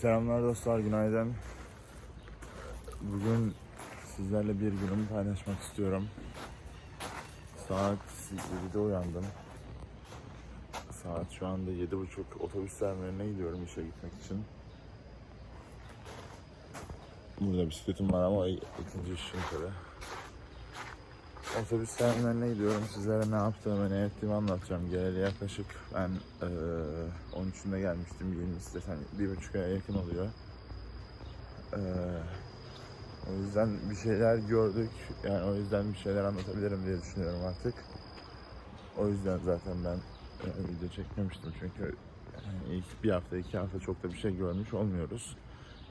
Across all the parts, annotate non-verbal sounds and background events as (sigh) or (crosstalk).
Selamlar dostlar, günaydın. Bugün sizlerle bir günümü paylaşmak istiyorum. Saat 7'de uyandım. Saat şu anda 7.30 otobüs terminaline gidiyorum işe gitmek için. Burada bisikletim var ama ikinci işim tabii. Otobüs terminaline gidiyorum. Sizlere ne yaptığımı, ne ettiğimi anlatacağım. Geleli yaklaşık ben eee 13'ünde gelmiştim. 20'si de hani bir buçuk aya yakın oluyor. Eee, o yüzden bir şeyler gördük. Yani o yüzden bir şeyler anlatabilirim diye düşünüyorum artık. O yüzden zaten ben e, video çekmemiştim çünkü yani ilk bir hafta iki hafta çok da bir şey görmüş olmuyoruz.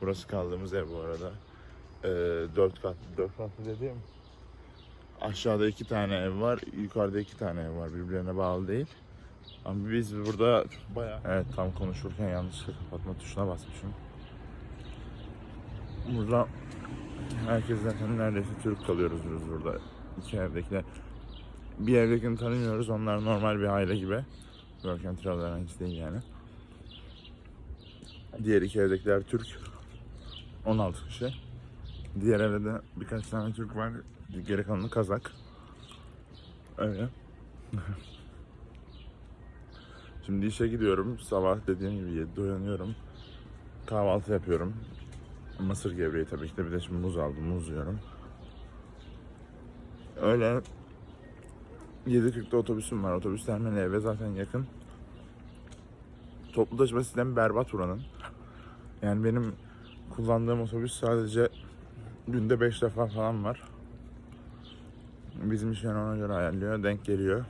Burası kaldığımız ev bu arada. Eee dört kat, dört katlı dediğim Aşağıda iki tane ev var, yukarıda iki tane ev var. Birbirlerine bağlı değil. Ama biz burada bayağı... Evet tam konuşurken yanlışlıkla kapatma tuşuna basmışım. Burada herkes zaten neredeyse Türk kalıyoruz biz burada. İki evdekiler. Bir evdekini tanımıyoruz. Onlar normal bir aile gibi. Work and Travel hangisi değil yani. Diğer iki evdekiler Türk. 16 kişi. Diğer evde de birkaç tane Türk var. Geri kalanı Kazak. Öyle. (laughs) Şimdi işe gidiyorum. Sabah dediğim gibi 7'de uyanıyorum. Kahvaltı yapıyorum. Mısır gevreği tabii ki de bir de şimdi muz aldım. Muz yiyorum. Öyle 7.40'da otobüsüm var. Otobüs terminali eve zaten yakın. Toplu taşıma sistemi berbat buranın. Yani benim kullandığım otobüs sadece günde 5 defa falan var. Bizim işveren ona göre ayarlıyor, denk geliyor.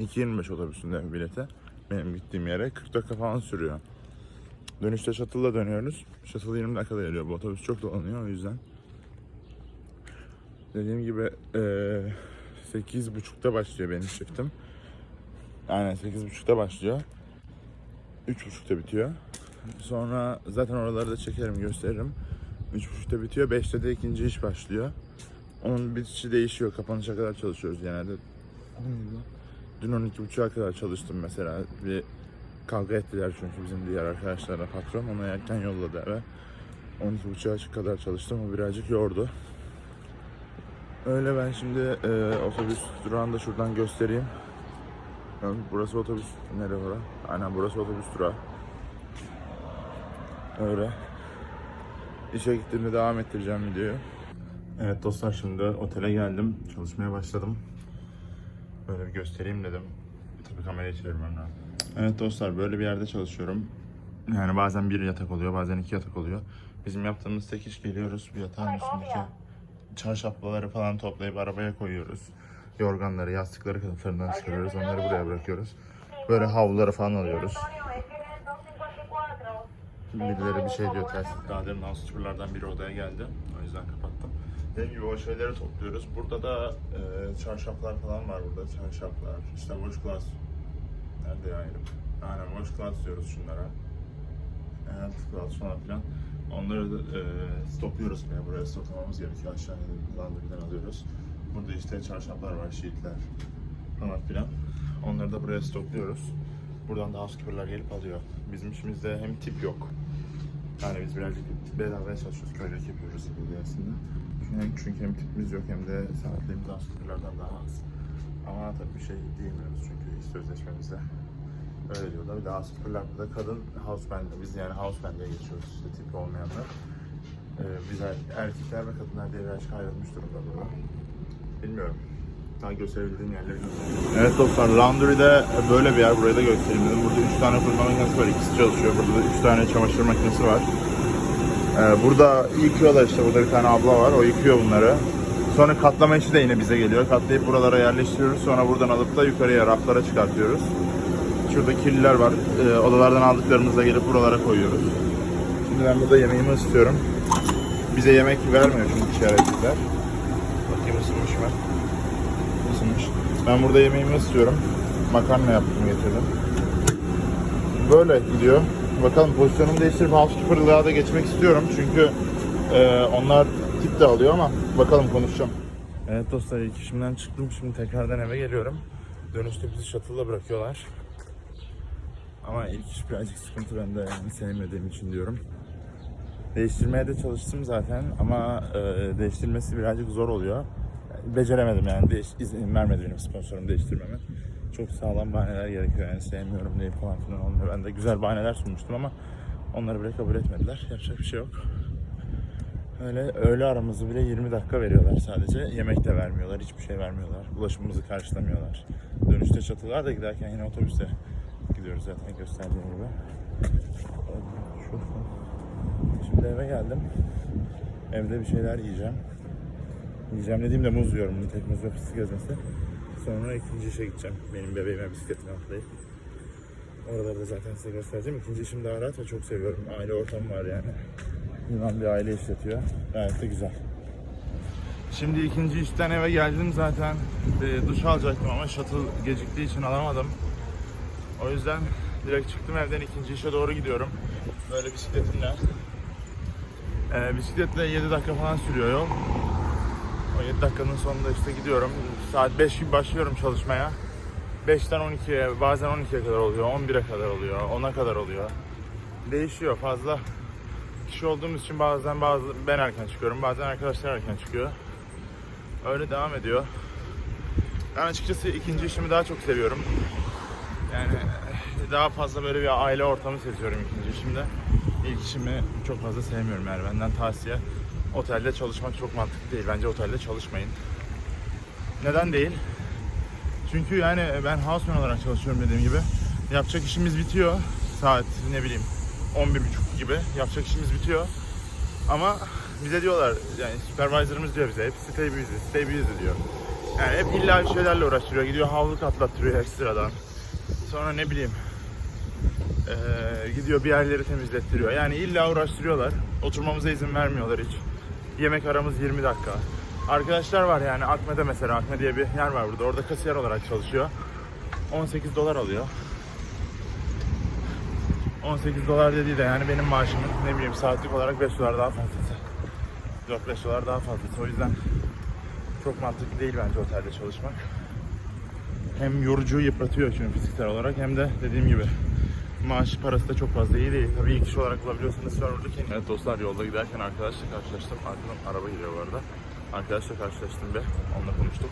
2.25 otobüsünde bileti. Benim gittiğim yere 40 dakika falan sürüyor. Dönüşte shuttle'la dönüyoruz. Shuttle 20 dakikada geliyor. Bu otobüs çok dolanıyor o yüzden. Dediğim gibi eee 8.30'da başlıyor benim shiftim. Aynen 8.30'da başlıyor. 3.30'da bitiyor. Sonra zaten oraları da çekerim gösteririm. 3.30'da bitiyor. 5'te de ikinci iş başlıyor. Onun bitişi değişiyor. Kapanışa kadar çalışıyoruz genelde. Dün 12.30'a kadar çalıştım mesela. Bir kavga ettiler çünkü bizim diğer arkadaşlarla patron. Onu erken yolladı eve. 12.30'a kadar çalıştım. O birazcık yordu. Öyle ben şimdi e, otobüs durağını da şuradan göstereyim. Yani Burası otobüs nere ora? Aynen burası otobüs durağı. Öyle. İşe gittiğimde devam ettireceğim videoyu. Evet dostlar şimdi otele geldim. Çalışmaya başladım. Böyle bir göstereyim dedim. Tabii kamerayı çevirmem lazım. Evet dostlar böyle bir yerde çalışıyorum. Yani bazen bir yatak oluyor, bazen iki yatak oluyor. Bizim yaptığımız tek iş geliyoruz. Bir yatağın üstündeki çarşafları falan toplayıp arabaya koyuyoruz. Yorganları, yastıkları kılıflarından çıkarıyoruz. Onları buraya bırakıyoruz. Böyle havluları falan alıyoruz. Birileri bir şey diyor telsiz. Daha demin housekeeper'lardan biri odaya geldi. O yüzden kapattım. Gibi o şeyleri topluyoruz. Burada da e, çarşaflar falan var burada. Çarşaflar, işte washcloth. Nerede ya herif? Aynen washcloth diyoruz şunlara. Evet, cloth falan filan. Onları da e, stokluyoruz buraya. Buraya stoklamamız gerekiyor. Aşağıya laundry'den alıyoruz. Burada işte çarşaflar var, sheetler falan filan. Onları da buraya stokluyoruz. Buradan da housekeeper'lar gelip alıyor. Bizim işimizde hem tip yok. Yani biz birazcık bedavaya çalışıyoruz. Köylük yapıyoruz gibi aslında. Hem, çünkü hem tipimiz yok hem de saatlerimiz housekeeper'lardan daha az. Ama tabii bir şey diyemiyoruz çünkü iş sözleşmemizde. Öyle diyorlar. Bir de housekeeper'lar da kadın houseband. Biz yani houseband'e geçiyoruz işte tip olmayanlar. Ee, biz er- erkekler ve kadınlar diye birazcık ayrılmış durumda burada. Bilmiyorum. Daha gösterebildiğim yerleri göstereyim. Evet dostlar, Laundry'de böyle bir yer. Burayı da göstereyim dedim. Burada 3 tane fırına makinesi var. ikisi çalışıyor. Burada da 3 tane çamaşır makinesi var. Ee, burada yıkıyorlar işte. Burada bir tane abla var. O yıkıyor bunları. Sonra katlama işi de yine bize geliyor. Katlayıp buralara yerleştiriyoruz. Sonra buradan alıp da yukarıya raflara çıkartıyoruz. Şurada kirliler var. Ee, odalardan aldıklarımızla gelip buralara koyuyoruz. Şimdi ben burada yemeğimi ısıtıyorum. Bize yemek vermiyor çünkü şerefsizler. Bakayım ısınmış mı? Isınmış. Ben burada yemeğimi ısıtıyorum. Makarna yaptım getirdim. Böyle gidiyor. Bakalım pozisyonumu değiştirip housekeeper'lığa da geçmek istiyorum. Çünkü e, onlar tip de alıyor ama bakalım konuşacağım. Evet dostlar ilk işimden çıktım. Şimdi tekrardan eve geliyorum. Dönüşte bizi shuttle'la bırakıyorlar. Ama ilk iş birazcık sıkıntı ben de yani sevmediğim için diyorum. Değiştirmeye de çalıştım zaten ama e, değiştirmesi birazcık zor oluyor. Beceremedim yani değiş, izin vermedi benim sponsorum değiştirmeme. Çok sağlam bahaneler gerekiyor yani sevmiyorum deyip falan filan olmuyor. Ben de güzel bahaneler sunmuştum ama onları bile kabul etmediler. Yapacak bir şey yok. Öyle öğle aramızı bile 20 dakika veriyorlar sadece. Yemek de vermiyorlar, hiçbir şey vermiyorlar. Ulaşımımızı karşılamıyorlar. Dönüşte çatılar da giderken yine otobüste gidiyoruz zaten gösterdiğim gibi. Şimdi eve geldim. Evde bir şeyler yiyeceğim. Yiyeceğim dediğimde muz yiyorum. Tek muz ve fıstık ezmesi. Sonra ikinci işe gideceğim. Benim bebeğime bisikletini atlayıp. Oraları da zaten size göstereceğim. İkinci işim daha rahat ve çok seviyorum. Aile ortamı var yani. Yunan bir aile işletiyor. Gayet de güzel. Şimdi ikinci işten eve geldim zaten. E, duş alacaktım ama shuttle geciktiği için alamadım. O yüzden direkt çıktım evden ikinci işe doğru gidiyorum. Böyle bisikletimle. E, bisikletle 7 dakika falan sürüyor yol. O 7 dakikanın sonunda işte gidiyorum. Saat 5 gibi başlıyorum çalışmaya. 5'ten 12'ye bazen 12'ye kadar oluyor, 11'e kadar oluyor, 10'a kadar oluyor. Değişiyor fazla kişi olduğumuz için bazen bazı ben erken çıkıyorum, bazen arkadaşlar erken çıkıyor. Öyle devam ediyor. Ben açıkçası ikinci işimi daha çok seviyorum. Yani daha fazla böyle bir aile ortamı seziyorum ikinci işimde. İlk işimi çok fazla sevmiyorum yani benden tavsiye. Otelde çalışmak çok mantıklı değil. Bence otelde çalışmayın. Neden değil? Çünkü yani ben houseman olarak çalışıyorum dediğim gibi. Yapacak işimiz bitiyor. Saat ne bileyim 11.30 gibi yapacak işimiz bitiyor. Ama bize diyorlar yani supervisor'ımız diyor bize hep stay busy, stay busy diyor. Yani hep illa bir şeylerle uğraştırıyor. Gidiyor havluk atlattırıyor ekstradan. Sonra ne bileyim eee, gidiyor bir yerleri temizlettiriyor. Yani illa uğraştırıyorlar. Oturmamıza izin vermiyorlar hiç. Yemek aramız 20 dakika. Arkadaşlar var yani Akme'de mesela Akme diye bir yer var burada. Orada kasiyer olarak çalışıyor. 18 dolar alıyor. 18 dolar dediği de yani benim maaşımın ne bileyim saatlik olarak 5 dolar daha fazlası. 4-5 dolar daha fazlası. O yüzden çok mantıklı değil bence otelde çalışmak. Hem yorucu yıpratıyor çünkü fiziksel olarak hem de dediğim gibi maaş parası da çok fazla iyi değil. Tabii ilk iş olarak bulabiliyorsanız var oradaki. Evet dostlar yolda giderken arkadaşla karşılaştım. Arkadan araba geliyor bu arada. Arkadaşla karşılaştım ve onunla konuştuk.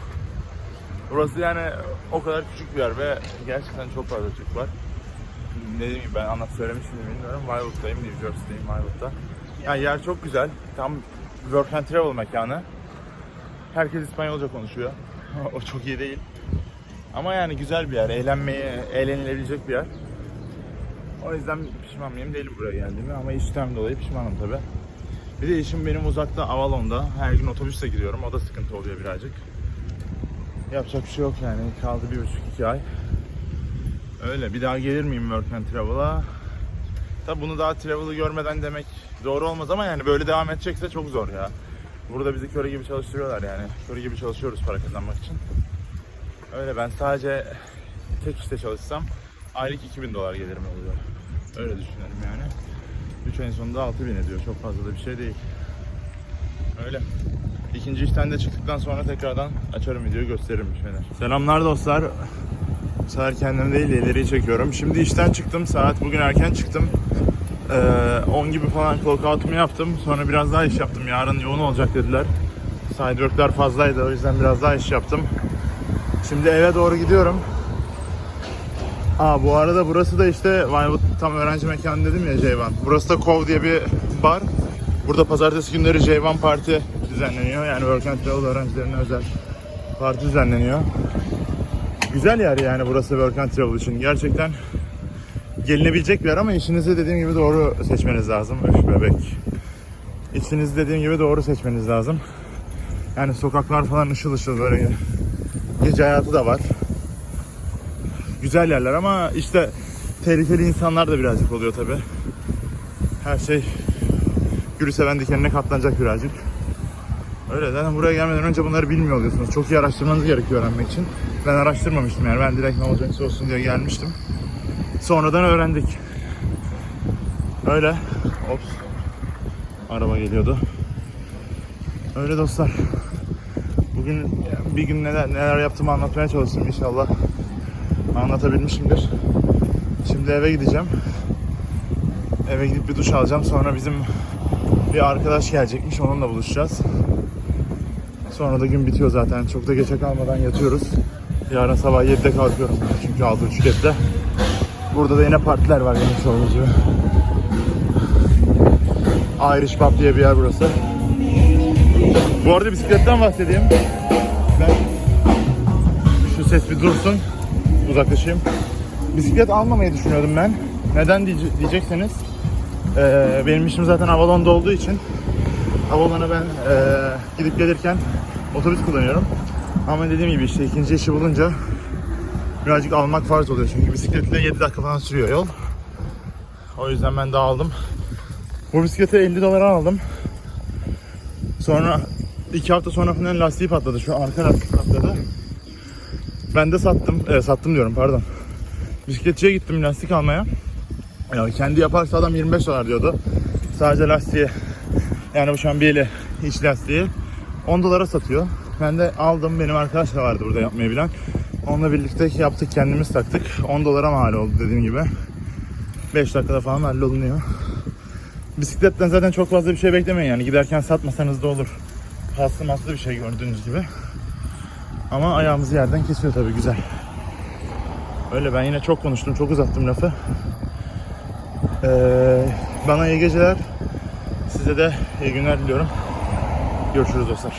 Burası yani o kadar küçük bir yer ve gerçekten çok fazla Türk var. Dediğim gibi ben anlat söylemiştim mi bilmiyorum. Wildwood'dayım, New Jersey'deyim Wildwood'da. Yani yer çok güzel. Tam work and travel mekanı. Herkes İspanyolca konuşuyor. (laughs) o çok iyi değil. Ama yani güzel bir yer. Eğlenmeye, eğlenilebilecek bir yer. O yüzden pişman mıyım değilim buraya geldiğime ama işten dolayı pişmanım tabi. Bir de işim benim uzakta Avalon'da. Her gün otobüsle gidiyorum. O da sıkıntı oluyor birazcık. Yapacak bir şey yok yani. Kaldı bir buçuk iki ay. Öyle. Bir daha gelir miyim Work and Travel'a? Tabi bunu daha travel'ı görmeden demek doğru olmaz ama yani böyle devam edecekse çok zor ya. Burada bizi köre gibi çalıştırıyorlar yani. Köre gibi çalışıyoruz para kazanmak için. Öyle ben sadece tek işte çalışsam aylık 2000 dolar gelirim oluyor. Öyle düşünüyorum yani. 3 ayın sonunda 6000 ediyor. Çok fazla da bir şey değil. Öyle. İkinci işten de çıktıktan sonra tekrardan açarım videoyu gösteririm bir şeyler. Selamlar dostlar. Bu sefer kendim değil de ileriyi çekiyorum. Şimdi işten çıktım. Saat bugün erken çıktım. Ee, 10 gibi falan clock out'umu yaptım. Sonra biraz daha iş yaptım. Yarın yoğun olacak dediler. Side work'lar fazlaydı. O yüzden biraz daha iş yaptım. Şimdi eve doğru gidiyorum. Aa bu arada burası da işte Wildwood tam öğrenci mekanı dedim ya J1. Burası da Kov diye bir bar. Burada pazartesi günleri J1 parti düzenleniyor. Yani Work and Travel öğrencilerine özel parti düzenleniyor. Güzel yer yani burası Work and Travel için. Gerçekten gelinebilecek bir yer ama işinizi dediğim gibi doğru seçmeniz lazım. Öf bebek. İşinizi dediğim gibi doğru seçmeniz lazım. Yani sokaklar falan ışıl ışıl böyle gece hayatı da var. Güzel yerler ama işte tehlikeli insanlar da birazcık oluyor tabi. Her şey gülü seven dikenine katlanacak birazcık. Öyle zaten buraya gelmeden önce bunları bilmiyor oluyorsunuz. Çok iyi araştırmanız gerekiyor öğrenmek için. Ben araştırmamıştım yani. Ben direkt ne olacaksa olsun diye gelmiştim. Sonradan öğrendik. Öyle. Ops. Araba geliyordu. Öyle dostlar. Bugün bir gün neler, neler yaptığımı anlatmaya çalıştım inşallah. Anlatabilmişimdir. Şimdi eve gideceğim. Eve gidip bir duş alacağım. Sonra bizim bir arkadaş gelecekmiş. Onunla buluşacağız. Sonra da gün bitiyor zaten. Çok da geçe kalmadan yatıyoruz. Yarın sabah 7'de kalkıyorum. Çünkü aldığım şirkette. Burada da yine partiler var benim sorumuz gibi. Irish Pub diye bir yer burası. Bu arada bisikletten bahsedeyim. Ben şu ses bir dursun. Uzaklaşayım. Bisiklet almamayı düşünüyordum ben. Neden diye- diyecekseniz eee, benim işim zaten Avalon'da olduğu için Avalon'a ben eee, gidip gelirken otobüs kullanıyorum. Ama dediğim gibi işte ikinci işi bulunca birazcık almak farz oluyor. Çünkü bisikletle 7 dakika falan sürüyor yol. O yüzden ben de aldım. Bu bisikleti 50 dolara aldım. Sonra iki hafta sonra falan lastiği patladı. Şu arka lastik patladı. Ben de sattım. E, sattım diyorum pardon. Bisikletçiye gittim lastik almaya. Ya kendi yaparsa adam 25 dolar diyordu. Sadece lastiği yani bu şu an bir eli iç lastiği 10 dolara satıyor. Ben de aldım. Benim arkadaş da vardı burada yapmayı bilen. Onunla birlikte yaptık kendimiz taktık. 10 dolara mal oldu dediğim gibi. 5 dakikada falan hallolunuyor. Bisikletten zaten çok fazla bir şey beklemeyin yani. Giderken satmasanız da olur. Paslı maslı bir şey gördüğünüz gibi. Ama ayağımızı yerden kesiyor tabii güzel. Öyle ben yine çok konuştum, çok uzattım lafı. Ee, bana iyi geceler. Size de iyi günler diliyorum. Görüşürüz dostlar.